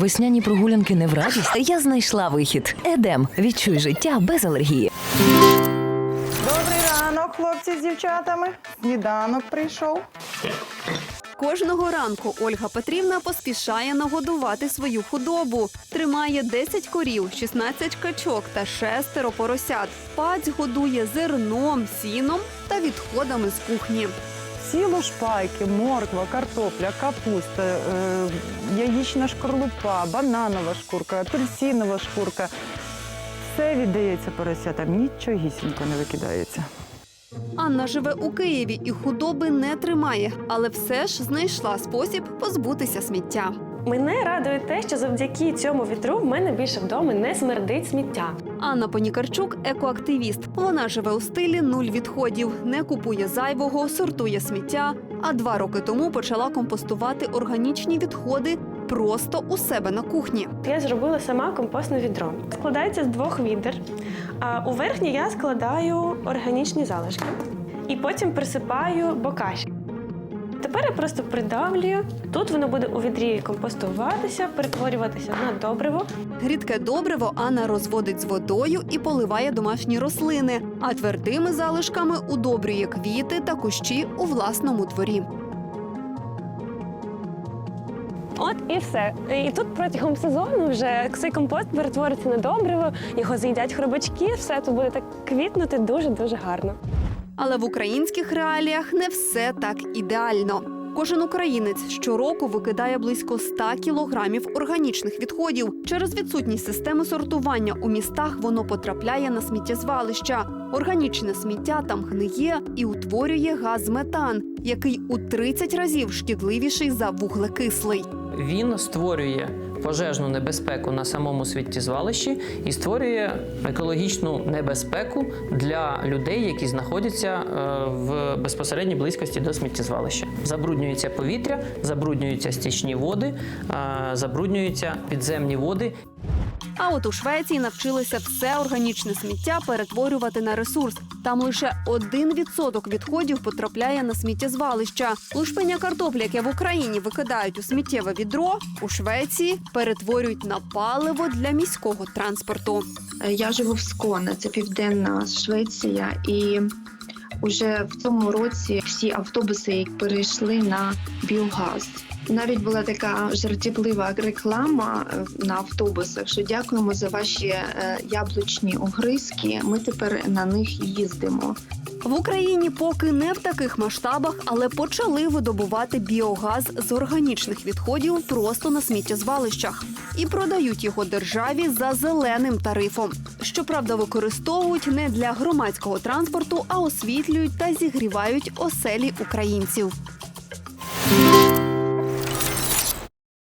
Весняні прогулянки не в радість. Я знайшла вихід. Едем. Відчуй життя без алергії. Добрий ранок, хлопці з дівчатами. Сніданок прийшов. Кожного ранку Ольга Петрівна поспішає нагодувати свою худобу. Тримає 10 корів, 16 качок та шестеро поросят. Паць годує зерном, сіном та відходами з кухні. Всі лушпайки, морква, картопля, капуста, е, яєчна шкорлупа, бананова шкурка, апельсинова шкурка. Все віддається поросятам, нічогісінько не викидається. Анна живе у Києві і худоби не тримає, але все ж знайшла спосіб позбутися сміття. Мене радує те, що завдяки цьому вітру в мене більше вдома не смердить сміття. Анна Понікарчук екоактивіст. Вона живе у стилі нуль відходів, не купує зайвого, сортує сміття. А два роки тому почала компостувати органічні відходи просто у себе на кухні. Я зробила сама компостне відро. Складається з двох відер. А у верхнє я складаю органічні залишки і потім присипаю бокаші. Тепер я просто придавлюю. Тут воно буде у відрі компостуватися, перетворюватися на добриво. Рідке добриво Анна розводить з водою і поливає домашні рослини, а твердими залишками удобрює квіти та кущі у власному дворі. От і все. І тут протягом сезону вже цей компост перетвориться на добриво, його з'їдять хробачки, все тут буде так квітнути дуже-дуже гарно. Але в українських реаліях не все так ідеально. Кожен українець щороку викидає близько 100 кілограмів органічних відходів. Через відсутність системи сортування у містах воно потрапляє на сміттєзвалища. Органічне сміття там гниє і утворює газ метан, який у 30 разів шкідливіший за вуглекислий. Він створює пожежну небезпеку на самому сміттєзвалищі і створює екологічну небезпеку для людей, які знаходяться е, в безпосередній близькості до сміттєзвалища. Забруднюється повітря, забруднюються стічні води, е, забруднюються підземні води. А от у Швеції навчилися все органічне сміття перетворювати на ресурс. Там лише 1% відходів потрапляє на сміттєзвалища. Лушпиня картоплі, яке в Україні викидають у сміттєве відро, у Швеції перетворюють на паливо для міського транспорту. Я живу в Сконе, це південна Швеція, і уже в цьому році всі автобуси перейшли на біогаз. Навіть була така жартівлива реклама е, на автобусах, що дякуємо за ваші е, яблучні огризки. Ми тепер на них їздимо. В Україні поки не в таких масштабах, але почали видобувати біогаз з органічних відходів просто на сміттєзвалищах і продають його державі за зеленим тарифом. Щоправда, використовують не для громадського транспорту, а освітлюють та зігрівають оселі українців.